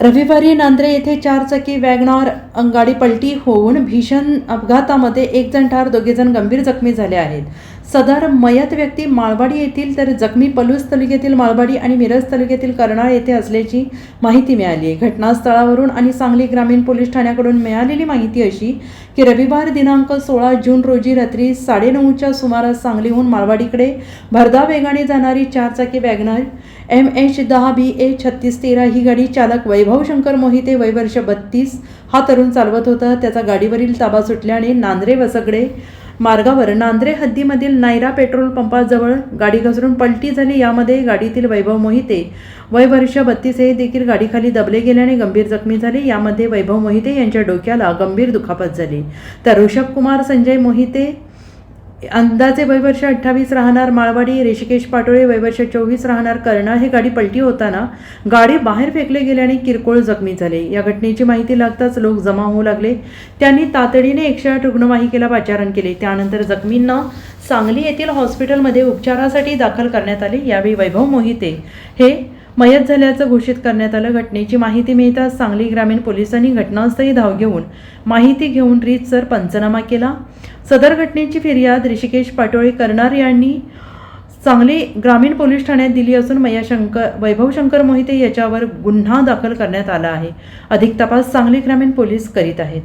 रविवारी नांद्रे येथे चारचाकी वॅगनॉर अंगाडी पलटी होऊन भीषण अपघातामध्ये एक जण ठार दोघेजण गंभीर जखमी झाले आहेत. सदर मयत व्यक्ती माळवाडी येथील तर जखमी पलूस तालुक्यातील माळवाडी आणि मिरज तालुक्यातील कर्नाळ येथे असल्याची माहिती मिळाली आहे. घटनास्थळावरून आणि सांगली ग्रामीण पोलीस ठाण्याकडून मिळालेली माहिती अशी की रविवार दिनांक सोळा जून रोजी रात्री साडेनऊच्या सुमारास सांगलीहून माळवाडीकडे भरधा वेगाने जाणारी चारचाकी वॅगनर एम एच दहा बी ए छत्तीस तेरा ही गाडी चालक वैभव शंकर मोहिते वयवर्ष बत्तीस हा तरुण चालवत होता. त्याचा गाडीवरील ताबा सुटल्याने नांद्रे वसगडे मार्गावर नांद्रे हद्दीमधील नायरा पेट्रोल पंपाजवळ गाडी घसरून पलटी झाली. यामध्ये गाडीतील वैभव मोहिते वय वर्ष बत्तीस हे देखील गाडीखाली दबले गेल्याने गंभीर जखमी झाले. यामध्ये वैभव मोहिते यांच्या डोक्याला गंभीर दुखापत झाली. तर ऋषभ कुमार संजय मोहिते अंदाजे वयवर्ष अठ्ठावीस राहणार माळवाडी ऋषिकेश पाटोळे वयवर्ष चोवीस राहणार कर्नाळ हे गाडी पलटी होताना गाडी बाहेर फेकले गेल्याने किरकोळ जखमी झाले. या घटनेची माहिती लागताच लोक जमा होऊ लागले. त्यांनी तातडीने एकशे आठ रुग्णवाहिकेला पाचारण केले. त्यानंतर जखमींना सांगली येथील हॉस्पिटलमध्ये उपचारासाठी दाखल करण्यात आले. यावेळी वैभव मोहिते हे मयत झाल्याचं घोषित करण्यात आलं. घटनेची माहिती मिळताच सांगली ग्रामीण पोलिसांनी घटनास्थळी धाव घेऊन माहिती घेऊन रीतसर पंचनामा केला. सदर घटनेची फिर्याद ऋषिकेश पाटोळे करणार यांनी सांगली ग्रामीण पोलीस ठाण्यात दिली असून मया शंकर वैभव शंकर मोहिते याच्यावर गुन्हा दाखल करण्यात आला आहे. अधिक तपास सांगली ग्रामीण पोलीस करीत आहेत.